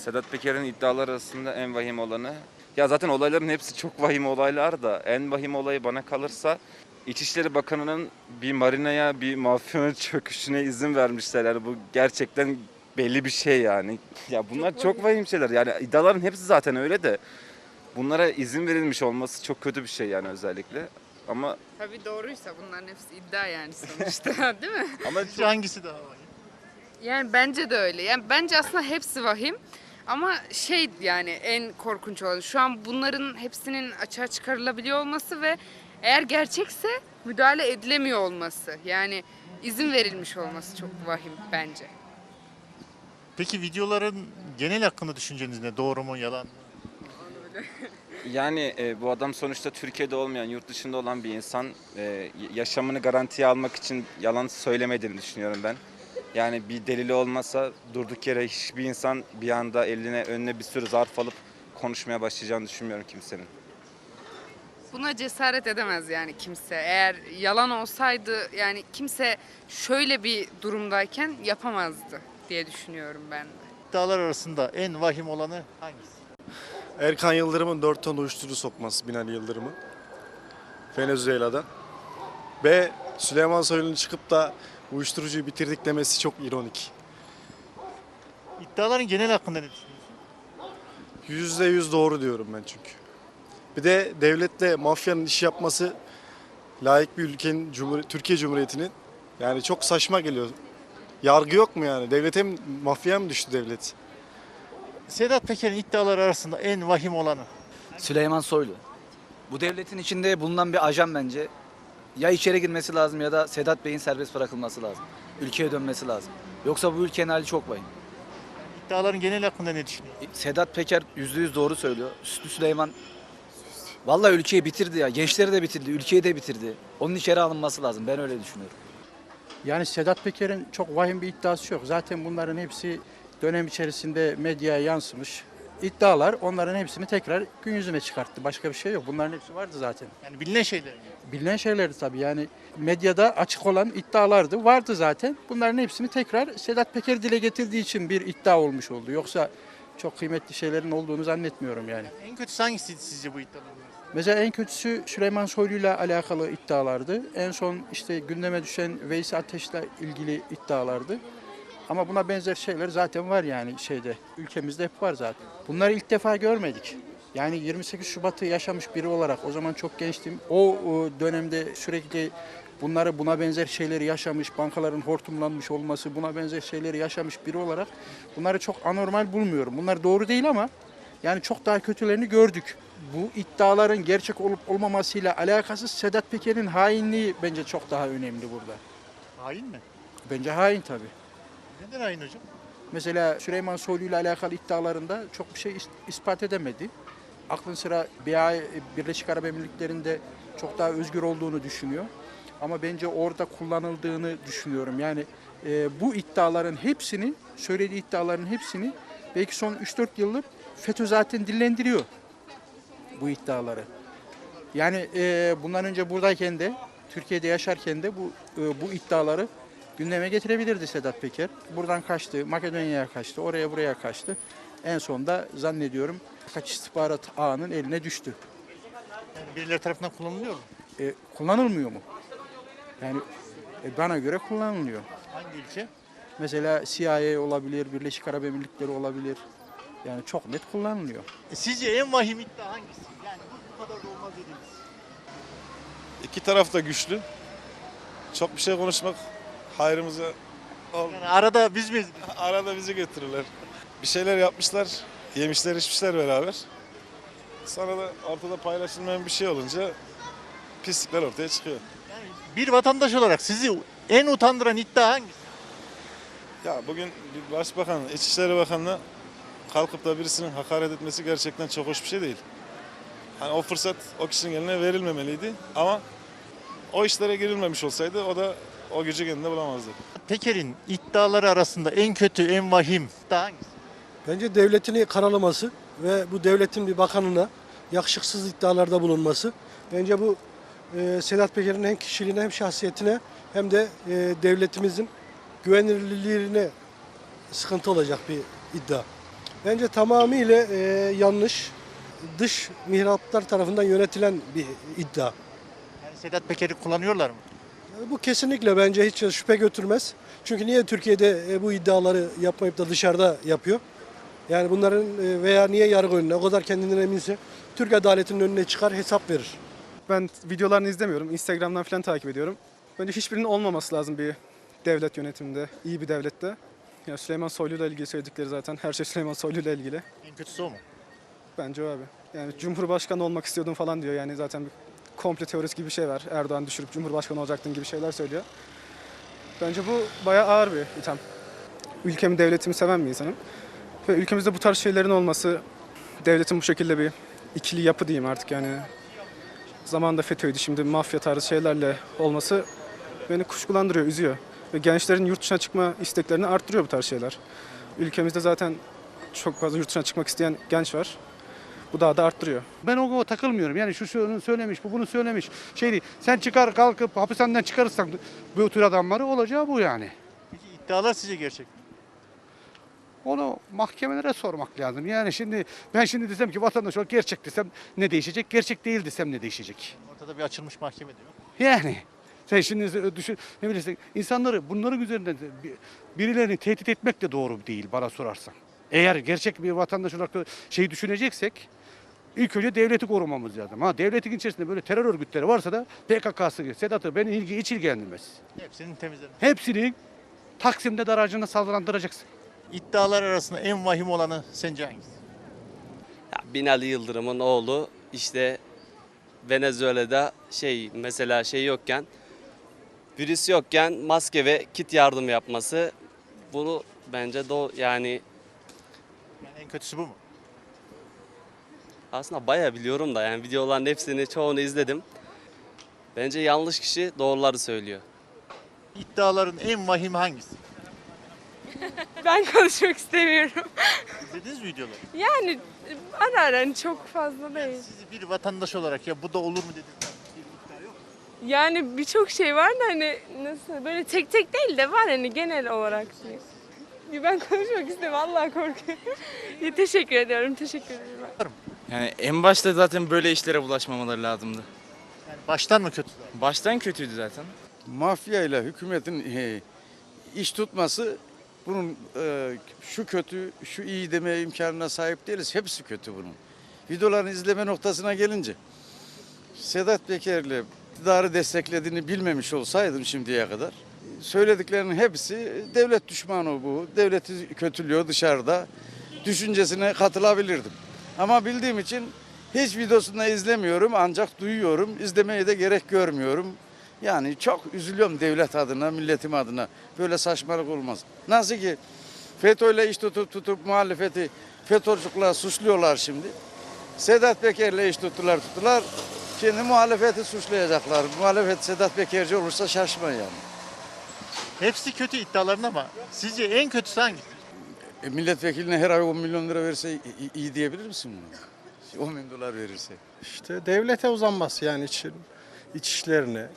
Sedat Peker'in iddialar arasında en vahim olanı. Ya zaten olayların hepsi çok vahim olaylar da en vahim olayı bana kalırsa İçişleri Bakanı'nın bir marinaya bir mafyanın çöküşüne izin vermişler. Yani bu gerçekten belli bir şey yani. Ya bunlar çok, vahim şeyler. Yani iddiaların hepsi zaten öyle de bunlara izin verilmiş olması çok kötü bir şey yani özellikle. Ama Tabii doğruysa bunların hepsi iddia yani sonuçta değil mi? ama hangisi daha vahim? Yani bence de öyle. Yani bence aslında hepsi vahim. Ama şey yani en korkunç olan şu an bunların hepsinin açığa çıkarılabiliyor olması ve eğer gerçekse müdahale edilemiyor olması. Yani izin verilmiş olması çok vahim bence. Peki videoların genel hakkında düşünceniz ne? Doğru mu, yalan mı? Yani e, bu adam sonuçta Türkiye'de olmayan, yurt dışında olan bir insan. E, yaşamını garantiye almak için yalan söylemediğini düşünüyorum ben. Yani bir delili olmasa durduk yere hiçbir insan bir anda eline önüne bir sürü zarf alıp konuşmaya başlayacağını düşünmüyorum kimsenin. Buna cesaret edemez yani kimse. Eğer yalan olsaydı yani kimse şöyle bir durumdayken yapamazdı diye düşünüyorum ben de. İddialar arasında en vahim olanı hangisi? Erkan Yıldırım'ın 4 ton uyuşturucu sokması Binali Yıldırım'ın. Venezuela'da. Ve Süleyman Soylu'nun çıkıp da uyuşturucuyu bitirdik demesi çok ironik. İddiaların genel hakkında ne düşünüyorsun? %100 doğru diyorum ben çünkü. Bir de devletle mafyanın iş yapması layık bir ülkenin, Cumhur- Türkiye Cumhuriyeti'nin yani çok saçma geliyor. Yargı yok mu yani? Devlete mi, mafyaya mı düştü devlet? Sedat Peker'in iddiaları arasında en vahim olanı. Süleyman Soylu. Bu devletin içinde bulunan bir ajan bence. Ya içeri girmesi lazım ya da Sedat Bey'in serbest bırakılması lazım. Ülkeye dönmesi lazım. Yoksa bu ülkenin hali çok vahim. İddiaların genel hakkında ne düşünüyorsun? Sedat Peker %100 doğru söylüyor. Süslü Süleyman Vallahi ülkeyi bitirdi ya. Gençleri de bitirdi, ülkeyi de bitirdi. Onun içeri alınması lazım. Ben öyle düşünüyorum. Yani Sedat Peker'in çok vahim bir iddiası yok. Zaten bunların hepsi dönem içerisinde medyaya yansımış. İddialar onların hepsini tekrar gün yüzüne çıkarttı. Başka bir şey yok. Bunların hepsi vardı zaten. Yani bilinen şeyler. Bilinen şeylerdi tabii. Yani medyada açık olan iddialardı. Vardı zaten. Bunların hepsini tekrar Sedat Peker dile getirdiği için bir iddia olmuş oldu. Yoksa çok kıymetli şeylerin olduğunu zannetmiyorum yani. En kötüsü hangisiydi sizce bu iddiaların? Mesela en kötüsü Süleyman Soylu ile alakalı iddialardı. En son işte gündeme düşen Veysi Ateş'le ilgili iddialardı. Ama buna benzer şeyler zaten var yani şeyde. Ülkemizde hep var zaten. Bunları ilk defa görmedik. Yani 28 Şubat'ı yaşamış biri olarak o zaman çok gençtim. O, dönemde sürekli bunları buna benzer şeyleri yaşamış, bankaların hortumlanmış olması, buna benzer şeyleri yaşamış biri olarak bunları çok anormal bulmuyorum. Bunlar doğru değil ama yani çok daha kötülerini gördük. Bu iddiaların gerçek olup olmamasıyla alakasız Sedat Peker'in hainliği bence çok daha önemli burada. Hain mi? Bence hain tabii. Neden hain hocam? Mesela Süleyman Soylu ile alakalı iddialarında çok bir şey is- ispat edemedi. Aklın sıra BA, Birleşik Arap Emirlikleri'nde çok daha özgür olduğunu düşünüyor. Ama bence orada kullanıldığını düşünüyorum. Yani e, bu iddiaların hepsini, söylediği iddiaların hepsini belki son 3-4 yıldır FETÖ zaten dillendiriyor bu iddiaları. Yani e, bundan önce buradayken de, Türkiye'de yaşarken de bu e, bu iddiaları gündeme getirebilirdi Sedat Peker. Buradan kaçtı, Makedonya'ya kaçtı, oraya buraya kaçtı. En sonunda zannediyorum kaç istihbarat ağının eline düştü. Yani birileri tarafından kullanılıyor mu? E, kullanılmıyor mu? Yani e, bana göre kullanılıyor. Hangi ülke? Mesela CIA olabilir, Birleşik Arap Emirlikleri olabilir. Yani çok net kullanılıyor. E, sizce en vahim iddia hangisi? Yani bu, bu kadar da olmaz dediğiniz. İki taraf da güçlü. Çok bir şey konuşmak hayrımıza ol- Yani arada biz miyiz? Arada bizi götürürler. Bir şeyler yapmışlar, yemişler içmişler beraber. Sonra da ortada paylaşılmayan bir şey olunca pislikler ortaya çıkıyor. Yani bir vatandaş olarak sizi en utandıran iddia hangisi? Ya bugün bir başbakan, İçişleri Bakanı'na kalkıp da birisinin hakaret etmesi gerçekten çok hoş bir şey değil. Hani o fırsat o kişinin eline verilmemeliydi ama o işlere girilmemiş olsaydı o da o gücü kendinde bulamazdı. Peker'in iddiaları arasında en kötü, en vahim iddia hangisi? Bence devletini karalaması ve bu devletin bir bakanına yakışıksız iddialarda bulunması. Bence bu e, Sedat Peker'in hem kişiliğine hem şahsiyetine hem de e, devletimizin güvenilirliğine sıkıntı olacak bir iddia. bence tamamıyla e, yanlış, dış mihraplar tarafından yönetilen bir iddia. Yani Sedat Peker'i kullanıyorlar mı? Bu kesinlikle bence hiç şüphe götürmez. Çünkü niye Türkiye'de e, bu iddiaları yapmayıp da dışarıda yapıyor? Yani bunların e, veya niye yargı önüne o kadar kendinden eminse Türk adaletinin önüne çıkar hesap verir. Ben videolarını izlemiyorum. Instagram'dan falan takip ediyorum. Bence hiçbirinin olmaması lazım bir devlet yönetiminde, iyi bir devlette. Ya Süleyman Soylu ile ilgili söyledikleri zaten her şey Süleyman Soylu ile ilgili. En kötüsü o mu? Bence o abi. Yani Cumhurbaşkanı olmak istiyordum falan diyor. Yani zaten bir komple teorisi gibi bir şey var. Erdoğan düşürüp Cumhurbaşkanı olacaktın gibi şeyler söylüyor. Bence bu bayağı ağır bir itham. Ülkemi, devletimi seven bir insanım. Ve ülkemizde bu tarz şeylerin olması, devletin bu şekilde bir ikili yapı diyeyim artık yani. Zamanında FETÖ'ydü, şimdi mafya tarzı şeylerle olması beni kuşkulandırıyor, üzüyor. Ve gençlerin yurt dışına çıkma isteklerini arttırıyor bu tarz şeyler. Ülkemizde zaten çok fazla yurt dışına çıkmak isteyen genç var. Bu daha da arttırıyor. Ben o, o takılmıyorum. Yani şu şunu söylemiş, bu bunu söylemiş. Şey değil. Sen çıkar kalkıp hapishaneden çıkarırsan bu tür adamları olacağı bu yani. Peki iddialar sizce gerçek mi? Onu mahkemelere sormak lazım. Yani şimdi ben şimdi desem ki vatandaş olarak gerçek desem ne değişecek? Gerçek değil desem ne değişecek? Ortada bir açılmış mahkeme de yok. Yani sen şimdi düşün ne bilirsin insanları bunların üzerinden de bir- birilerini tehdit etmek de doğru değil bana sorarsan. Eğer gerçek bir vatandaş olarak da şey düşüneceksek ilk önce devleti korumamız lazım. Ha devletin içerisinde böyle terör örgütleri varsa da PKK'sı, Sedat'ı beni ilgi hiç ilgilendirmez. Hepsinin temizlenmesi. Hepsini Taksim'de daracına sallandıracaksın. İddialar arasında en vahim olanı sence hangisi? Ya Binali Yıldırım'ın oğlu işte Venezuela'da şey mesela şey yokken virüs yokken maske ve kit yardım yapması bunu bence do yani Yani en kötüsü bu mu? Aslında bayağı biliyorum da yani videoların hepsini çoğunu izledim. Bence yanlış kişi doğruları söylüyor. İddiaların en vahimi hangisi? Ben konuşmak istemiyorum. İzlediniz mi videoları? Yani ara ara hani çok fazla değil. Sizi bir vatandaş olarak ya bu da olur mu dediniz? Bir iddia yok. Yani birçok şey var da hani nasıl böyle tek tek değil de var hani genel olarak. diye. Ben konuşmak istemem Allah korkuyorum. Ya, teşekkür ediyorum teşekkür ederim. Yani en başta zaten böyle işlere bulaşmamaları lazımdı. Yani baştan mı kötü? Baştan kötüydü zaten. mafya ile hükümetin e, iş tutması bunun e, şu kötü, şu iyi deme imkanına sahip değiliz. Hepsi kötü bunun. Videolarını izleme noktasına gelince Sedat Peker'le iktidarı desteklediğini bilmemiş olsaydım şimdiye kadar söylediklerinin hepsi devlet düşmanı bu. Devleti kötülüyor dışarıda. Düşüncesine katılabilirdim. Ama bildiğim için hiç videosunu izlemiyorum ancak duyuyorum. İzlemeye de gerek görmüyorum. Yani çok üzülüyorum devlet adına, milletim adına. Böyle saçmalık olmaz. Nasıl ki FETÖ'yle iş tutup tutup muhalefeti FETÖ'cükler suçluyorlar şimdi. Sedat Peker'le iş tuttular tuttular. Şimdi muhalefeti suçlayacaklar. Muhalefet Sedat Pekerci olursa şaşma yani. Hepsi kötü iddiaların ama sizce en kötüsü hangisi? E, milletvekiline her ay 10 milyon lira verse iyi diyebilir misin buna? 10 bin dolar verirse. İşte devlete uzanması yani iç, iç işlerine,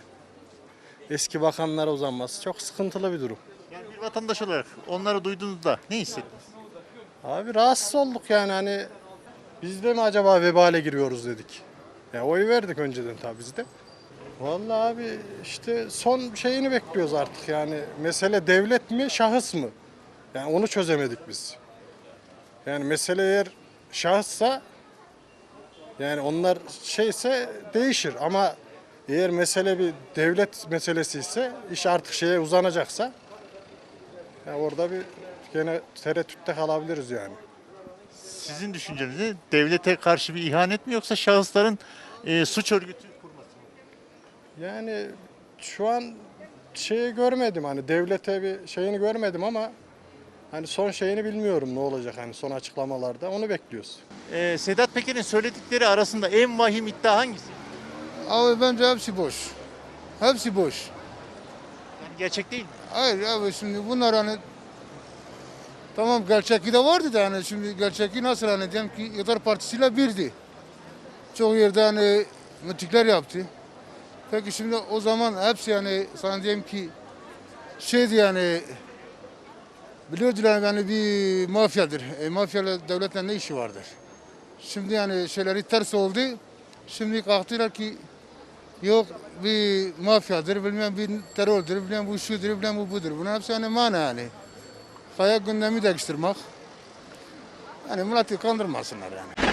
eski bakanlara uzanması çok sıkıntılı bir durum. Yani bir vatandaş olarak onları duyduğunuzda ne hissettiniz? Abi rahatsız olduk yani hani biz de mi acaba vebale giriyoruz dedik. Ya oy verdik önceden tabii biz de. Vallahi abi işte son şeyini bekliyoruz artık yani. Mesele devlet mi şahıs mı? Yani onu çözemedik biz. Yani mesele eğer şahıssa yani onlar şeyse değişir ama eğer mesele bir devlet meselesi ise iş artık şeye uzanacaksa ya orada bir gene tereddütte kalabiliriz yani. Sizin düşünceniz ne? Devlete karşı bir ihanet mi yoksa şahısların e, suç örgütü kurması mı? Yani şu an şeyi görmedim hani devlete bir şeyini görmedim ama hani son şeyini bilmiyorum ne olacak hani son açıklamalarda onu bekliyoruz. E, Sedat Peker'in söyledikleri arasında en vahim iddia hangisi? Abi bence hepsi boş. Hepsi boş. Yani gerçek değil mi? Hayır abi şimdi bunlar hani tamam gerçekliği de vardı da hani şimdi gerçekliği nasıl hani diyelim ki İktidar Partisi'yle birdi. Çok yerde hani mütikler yaptı. Peki şimdi o zaman hepsi yani sana diyeyim ki şeydi yani Biliyordular yani bir mafyadır. E, mafyayla devletle ne işi vardır? Şimdi yani şeyleri ters oldu. Şimdi kalktılar ki yok bir mafyadır, bilmem bir terördür, bilmem bu şudur, bilmem bu budur. Bunun hepsi yani mana yani. Kaya gündemi değiştirmek. Yani milleti kandırmasınlar yani.